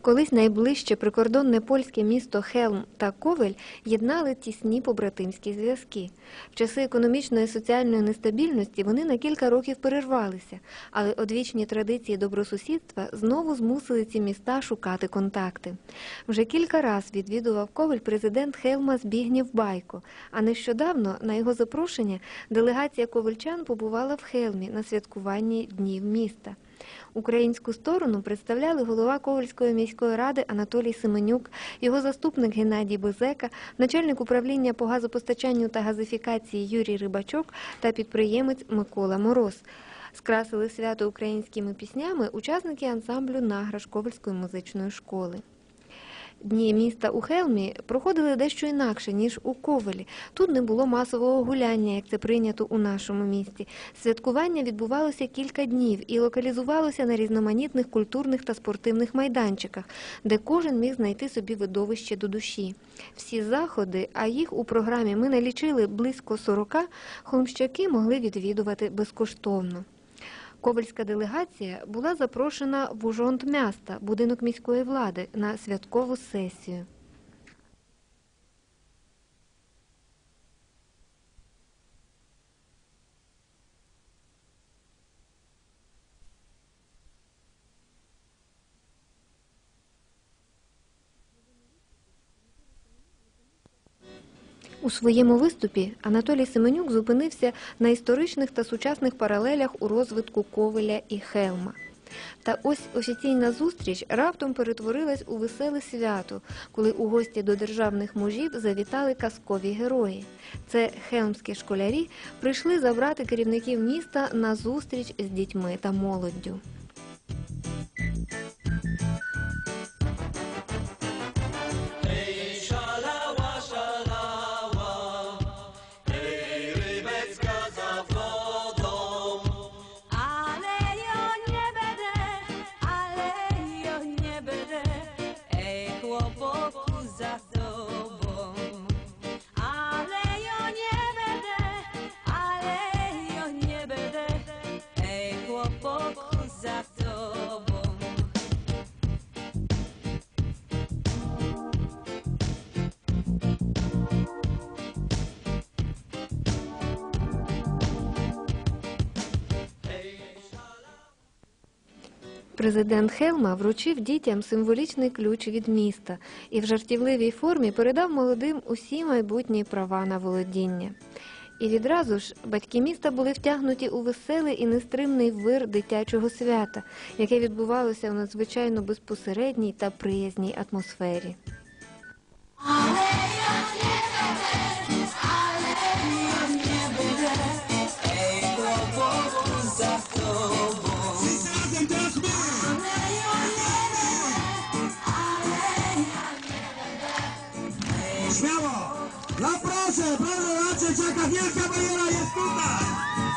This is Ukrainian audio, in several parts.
Колись найближче прикордонне польське місто Хелм та Ковель єднали тісні побратимські зв'язки. В часи економічної і соціальної нестабільності вони на кілька років перервалися, але одвічні традиції добросусідства знову змусили ці міста шукати контакти. Вже кілька раз відвідував Ковель президент Хелма Збігнєв Байко, а нещодавно на його запрошення делегація ковельчан побувала в Хелмі на святкуванні Днів міста. Українську сторону представляли голова Ковальської міської ради Анатолій Семенюк, його заступник Геннадій Безека, начальник управління по газопостачанню та газифікації Юрій Рибачок та підприємець Микола Мороз. Скрасили свято українськими піснями учасники ансамблю Награш Ковальської музичної школи. Дні міста у Хелмі проходили дещо інакше, ніж у Ковелі. Тут не було масового гуляння, як це прийнято у нашому місті. Святкування відбувалося кілька днів і локалізувалося на різноманітних культурних та спортивних майданчиках, де кожен міг знайти собі видовище до душі. Всі заходи, а їх у програмі ми налічили близько 40, холмщаки могли відвідувати безкоштовно. Ковальська делегація була запрошена в Ужонт міста, будинок міської влади, на святкову сесію. У своєму виступі Анатолій Семенюк зупинився на історичних та сучасних паралелях у розвитку Ковеля і Хелма. Та ось офіційна зустріч раптом перетворилась у веселе свято, коли у гості до державних мужів завітали казкові герої. Це хелмські школярі прийшли забрати керівників міста на зустріч з дітьми та молоддю. Yeah. Президент Хелма вручив дітям символічний ключ від міста і в жартівливій формі передав молодим усі майбутні права на володіння. І відразу ж батьки міста були втягнуті у веселий і нестримний вир дитячого свята, яке відбувалося в надзвичайно безпосередній та приязній атмосфері. Raczej czeka wielka bariera jest tutaj!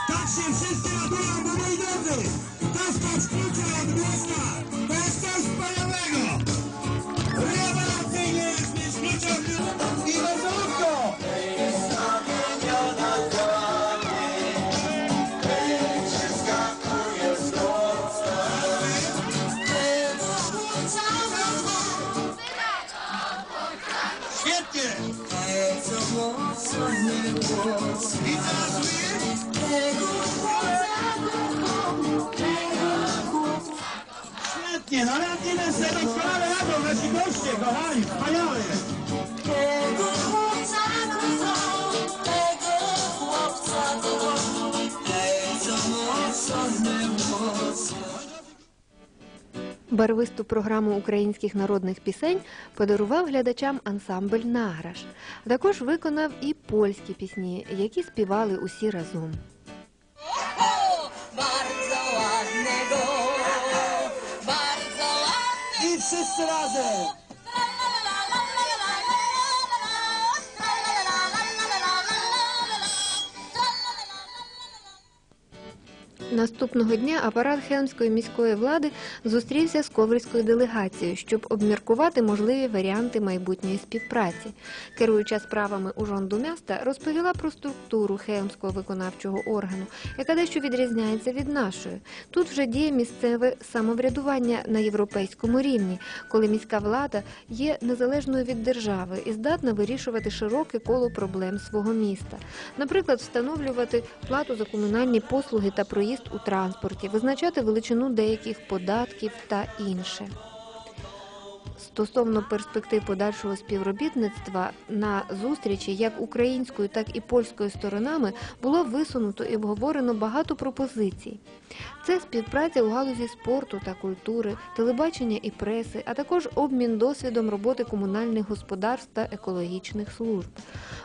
Tak się wszyscy radują, bo moi drodzy, dostać klucze od miasta, to jest coś wspaniałego! Świetnie, no lecimy sobie doskonale radą, nasi goście, kochani, wspaniale! Tego chłopca kocham, tego chłopca kocham, co mocno, mocno. Барвисту програму українських народних пісень подарував глядачам ансамбль Награш. Також виконав і польські пісні, які співали усі разом. Wszyscy razem! Наступного дня апарат Хелмської міської влади зустрівся з ковальською делегацією, щоб обміркувати можливі варіанти майбутньої співпраці. Керуюча справами Ужонду міста розповіла про структуру Хелмського виконавчого органу, яка дещо відрізняється від нашої. Тут вже діє місцеве самоврядування на європейському рівні, коли міська влада є незалежною від держави і здатна вирішувати широке коло проблем свого міста. Наприклад, встановлювати плату за комунальні послуги та проїзд у транспорті, визначати величину деяких податків та інше. Стосовно перспектив подальшого співробітництва на зустрічі як українською, так і польською сторонами було висунуто і обговорено багато пропозицій. Це співпраця у галузі спорту та культури, телебачення і преси, а також обмін досвідом роботи комунальних господарств та екологічних служб.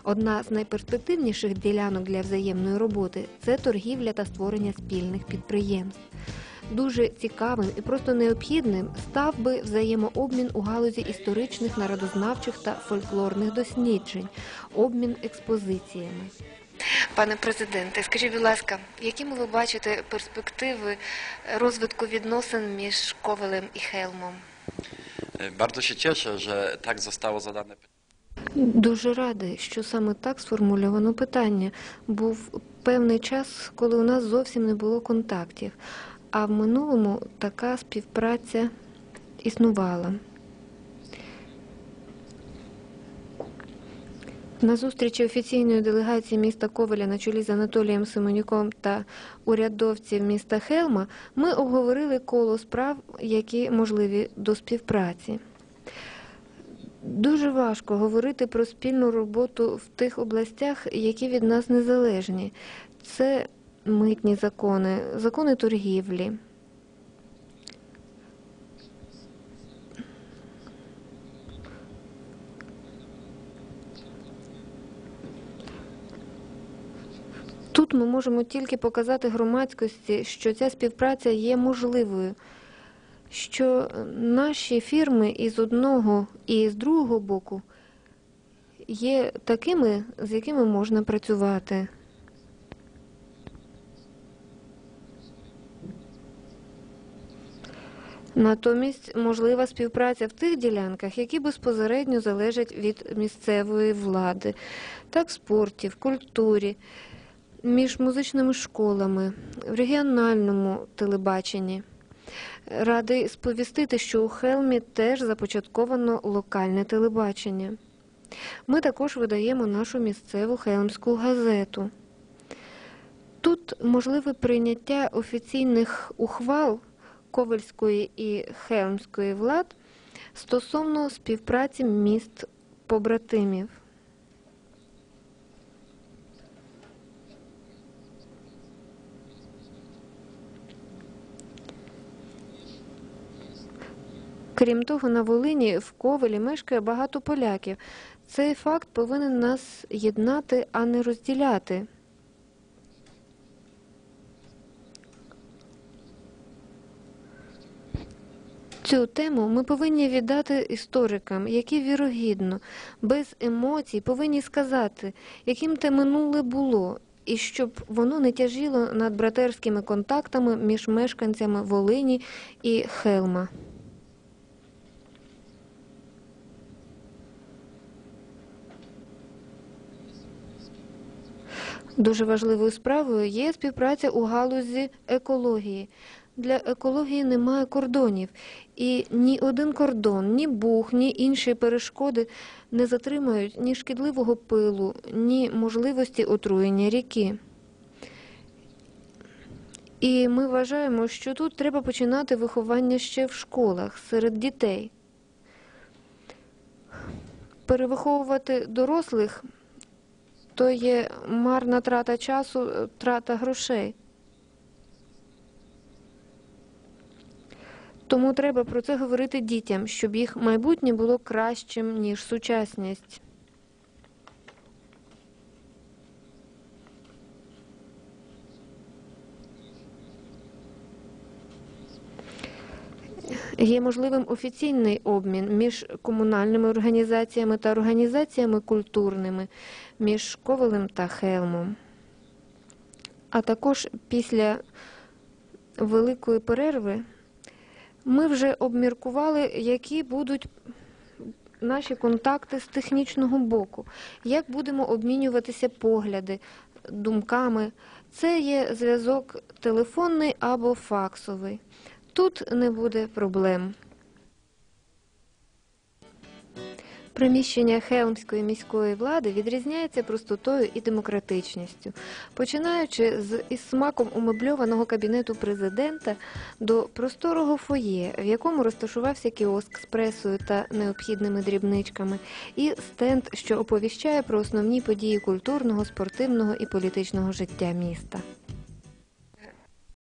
Одна з найперспективніших ділянок для взаємної роботи це торгівля та створення спільних підприємств. Дуже цікавим і просто необхідним став би взаємообмін у галузі історичних, народознавчих та фольклорних досліджень, обмін експозиціями. Пане президенте, скажіть, будь ласка, якими ви бачите перспективи розвитку відносин між Ковелем і Хелмом? Bardzo się cieszę, że tak zostało zadane pytanie. Дуже радий, що саме так сформульовано питання. Був певний час, коли у нас зовсім не було контактів, а в минулому така співпраця існувала. На зустрічі офіційної делегації міста Ковеля на чолі з Анатолієм Симонюком та урядовців міста Хелма ми обговорили коло справ, які можливі до співпраці. Дуже важко говорити про спільну роботу в тих областях, які від нас незалежні. Це митні закони, закони торгівлі. Тут ми можемо тільки показати громадськості, що ця співпраця є можливою, що наші фірми із одного і з другого боку є такими, з якими можна працювати. Натомість можлива співпраця в тих ділянках, які безпосередньо залежать від місцевої влади, так в спорті, в культурі, між музичними школами, в регіональному телебаченні. Радий сповістити, що у Хелмі теж започатковано локальне телебачення. Ми також видаємо нашу місцеву хелмську газету. Тут можливе прийняття офіційних ухвал Ковельської і Хелмської влад стосовно співпраці міст побратимів. Крім того, на Волині в Ковелі мешкає багато поляків. Цей факт повинен нас єднати, а не розділяти. Цю тему ми повинні віддати історикам, які вірогідно, без емоцій повинні сказати, яким те минуле було, і щоб воно не тяжіло над братерськими контактами між мешканцями Волині і Хелма. Дуже важливою справою є співпраця у галузі екології. Для екології немає кордонів, і ні один кордон, ні бух, ні інші перешкоди не затримають ні шкідливого пилу, ні можливості отруєння ріки. І ми вважаємо, що тут треба починати виховання ще в школах серед дітей. Перевиховувати дорослих то є марна трата часу, трата грошей. Тому треба про це говорити дітям, щоб їх майбутнє було кращим, ніж сучасність. Є можливим офіційний обмін між комунальними організаціями та організаціями культурними, між Ковелем та Хелмом. А також після великої перерви ми вже обміркували, які будуть наші контакти з технічного боку, як будемо обмінюватися погляди, думками. Це є зв'язок телефонний або факсовий. Тут не буде проблем. Приміщення Хелмської міської влади відрізняється простотою і демократичністю, починаючи з із смаком умебльованого кабінету президента до просторого фоє, в якому розташувався кіоск з пресою та необхідними дрібничками, і стенд, що оповіщає про основні події культурного, спортивного і політичного життя міста.